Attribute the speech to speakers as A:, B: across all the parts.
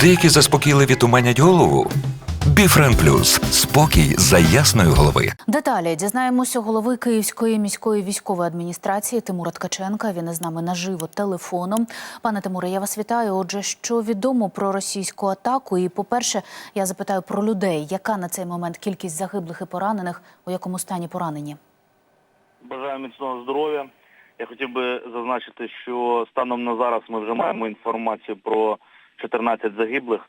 A: Деякі заспокійливі туманять голову. Біфрен Плюс спокій за ясної голови.
B: Деталі дізнаємося голови Київської міської військової адміністрації Тимура Ткаченка. Він із нами наживо телефоном. Пане Тимуре, я вас вітаю. Отже, що відомо про російську атаку? І, по-перше, я запитаю про людей, яка на цей момент кількість загиблих і поранених, у якому стані поранені?
C: Бажаю міцного здоров'я. Я хотів би зазначити, що станом на зараз ми вже маємо інформацію про 14 загиблих.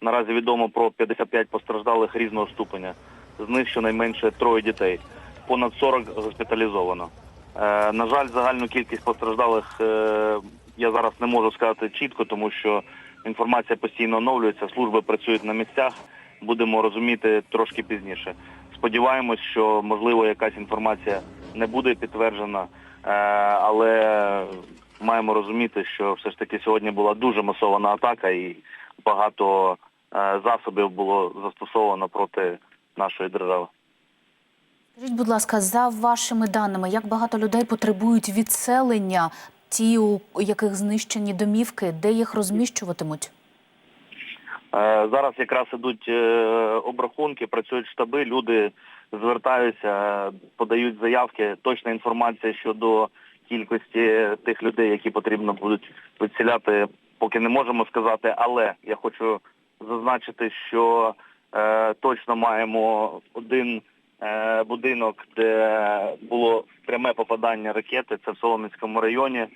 C: Наразі відомо про 55 постраждалих різного ступеня. З них щонайменше троє дітей. Понад 40 госпіталізовано. Е, на жаль, загальну кількість постраждалих е, я зараз не можу сказати чітко, тому що інформація постійно оновлюється, служби працюють на місцях. Будемо розуміти трошки пізніше. Сподіваємось, що можливо якась інформація не буде підтверджена, е, але маємо розуміти, що все ж таки сьогодні була дуже масована атака і багато е, засобів було застосовано проти нашої держави.
B: Скажіть, будь ласка, за вашими даними, як багато людей потребують відселення, ті, у яких знищені домівки, де їх розміщуватимуть?
C: Е, Зараз якраз ідуть е, обрахунки, працюють штаби, люди звертаються, подають заявки. Точна інформація щодо кількості тих людей, які потрібно будуть відселяти, поки не можемо сказати. Але я хочу зазначити, що е, точно маємо один е, будинок, де було пряме попадання ракети. Це в Солом'янському районі,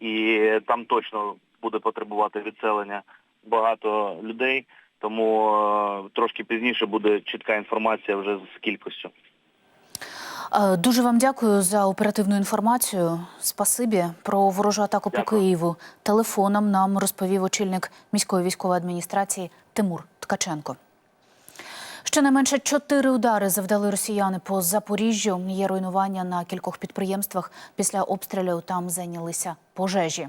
C: і там точно буде потребувати відселення багато людей, тому е, трошки пізніше буде чітка інформація вже з кількістю.
B: Е, Дуже вам дякую за оперативну інформацію. Спасибі про ворожу атаку по Києву. Телефоном нам розповів очільник міської військової адміністрації Тимур Ткаченко. Щонайменше чотири удари завдали росіяни по Запоріжжю. Є руйнування на кількох підприємствах. Після обстрілів там зайнялися пожежі.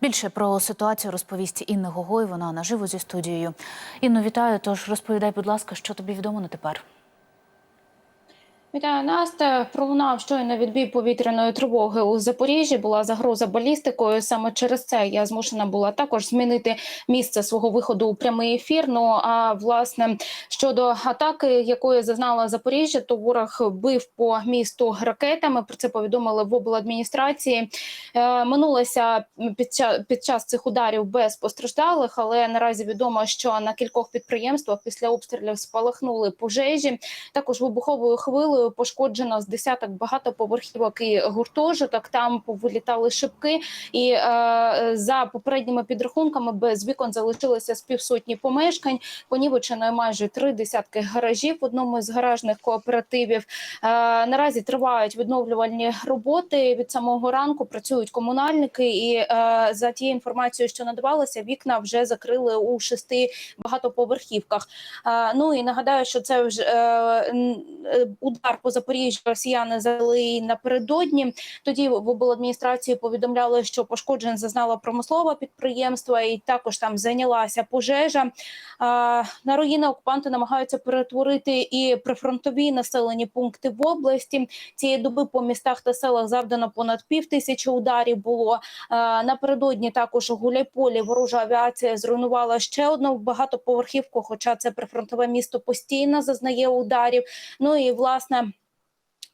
B: Більше про ситуацію розповість Інна Гогой. Вона наживо зі студією. Інно, вітаю. Тож розповідай, будь ласка, що тобі відомо на тепер.
D: Вітаю Настя. Пролунав щойно відбій повітряної тривоги у Запоріжжі. Була загроза балістикою. Саме через це я змушена була також змінити місце свого виходу у прямий ефір. Ну а власне щодо атаки, якої зазнала Запоріжжя, то ворог бив по місту ракетами. Про це повідомили в обладміністрації. Е, Минулося під час, під час цих ударів без постраждалих, але наразі відомо, що на кількох підприємствах після обстрілів спалахнули пожежі. Також вибуховою хвилею пошкоджено з десяток багатоповерхівок і гуртожиток. Там повилітали шибки, і е, за попередніми підрахунками без вікон залишилося з півсотні помешкань. Понівечено майже три десятки гаражів в одному з гаражних кооперативів. Е, наразі тривають відновлювальні роботи. Від самого ранку працюють комунальники, і е, за тією інформацією, що надавалося, вікна вже закрили у шести багатоповерхівках. Е, ну і нагадаю, що це вже е, удар по Запоріжжю росіяни завели і напередодні. Тоді в обладміністрації повідомляли, що пошкоджень зазнало промислове підприємство, і також там зайнялася пожежа. На руїни окупанти намагаються перетворити і прифронтові населені пункти в області. Цієї доби по містах та селах завдано понад пів тисячі ударів. Було напередодні також у Гуляйполі ворожа авіація зруйнувала ще одну багатоповерхівку, хоча це прифронтове місто постійно зазнає ударів. Ну і власне.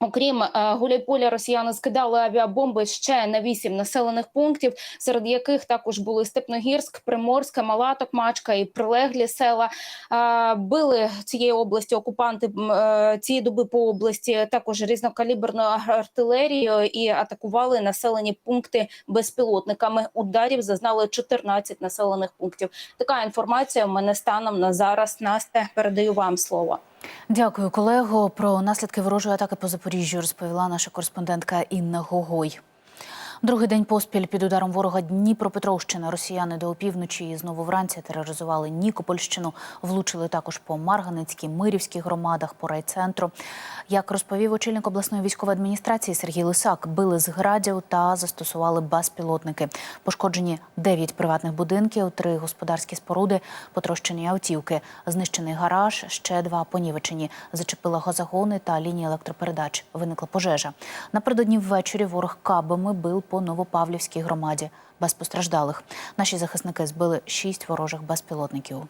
D: Окрім е, Гуляйполя, росіяни скидали авіабомби ще на вісім населених пунктів, серед яких також були Степногірськ, Приморське, Малаток, Мачка і прилеглі села. Е, били цієї області окупанти е, цієї доби по області також різнокаліберною артилерією і атакували населені пункти безпілотниками. Ударів зазнали 14 населених пунктів. Така інформація в мене станом на зараз. Настя, передаю вам слово.
B: Дякую, колего. Про наслідки ворожої атаки по Запоріжжю розповіла наша кореспондентка Інна Гогой. Другий день поспіль під ударом ворога Дніпропетровщина. Росіяни до опівночі і знову вранці тероризували Нікопольщину. Влучили також по Марганецькій, Мирівській громадах, по райцентру. Як розповів очільник обласної військової адміністрації Сергій Лисак, били з градів та застосували безпілотники. Пошкоджені 9 приватних будинків, три господарські споруди, потрощені автівки, знищений гараж, ще два понівечені. Зачепила газогони та лінії електропередач. Виникла пожежа. Напередодні ввечері ворог кабами бив по Новопавлівській громаді. без постраждалих. Наші захисники збили шість ворожих безпілотників.